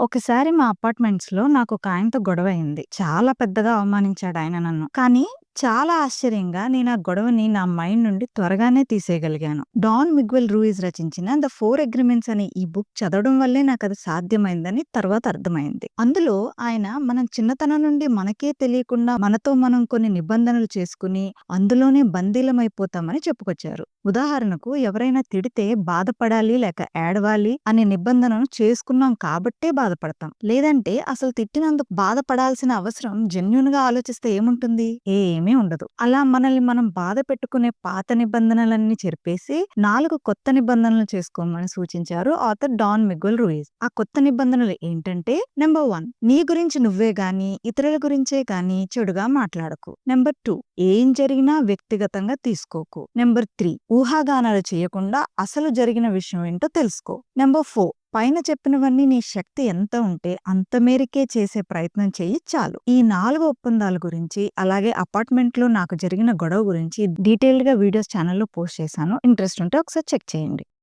ఒకసారి మా అపార్ట్మెంట్స్‌లో ఒక ఆయనతో గొడవయింది. చాలా పెద్దగా అవమానించాడాయన నన్ను. కానీ చాలా ఆశ్చర్యంగా నేను ఆ గొడవని నా మైండ్ నుండి త్వరగానే తీసేయగలిగాను. డాన్ మిగ్వెల్ రూయిస్ రచించిన 'ద ఫోర్ అగ్రిమెంట్స్ అనే ఈ బుక్ చదవడం వల్లే నాకు అది సాధ్యమైందని తర్వాత అర్థమైంది. అందులో ఆయన మనం చిన్నతనం నుండి మనకే తెలియకుండా మనతో మనం కొన్ని నిబంధనలు చేసుకుని అందులోనే బందీలమైపోతామని చెప్పుకొచ్చారు. ఉదాహరణకు ఎవరైనా తిడితే బాధపడాలి లేక ఏడవాలి అనే నిబంధనను చేసుకున్నాం కాబట్టే బాధపడతాం. లేదంటే అసలు తిట్టినందుకు బాధపడాల్సిన అవసరం జెన్యూన్‌గా ఆలోచిస్తే ఏముంటుంది? ఏం అవసరమే ఉండదు. అలా మనల్ని మనం బాధ పెట్టుకునే పాత నిబంధనలన్నీ చెరిపేసి నాలుగు కొత్త నిబంధనలు చేసుకోమని సూచించారు ఆథర్ డాన్ మిగుల్ రూయిస్. ఆ కొత్త నిబంధనలు ఏంటంటే నంబర్ వన్ నీ గురించి నువ్వే గాని ఇతరుల గురించే గాని చెడుగా మాట్లాడకు. నంబర్ టూ ఏం జరిగినా వ్యక్తిగతంగా తీసుకోకు. నెంబర్ త్రీ ఊహాగానాలు చేయకుండా అసలు జరిగిన విషయం ఏంటో తెలుసుకో. నంబర్ ఫోర్ పైన చెప్పినవన్నీ నీ శక్తి ఎంత ఉంటే అంత మేరకే చేసే ప్రయత్నం చేయి చాలు. ఈ నాలుగు ఒప్పందాల గురించి అలాగే అపార్ట్మెంట్‌లో నాకు జరిగిన గొడవ గురించి డీటెయిల్డ్‌గా వీడియోస్ ఛానల్లో పోస్ట్ చేశాను. ఇంట్రెస్ట్ ఉంటే ఒకసారి చెక్ చేయండి.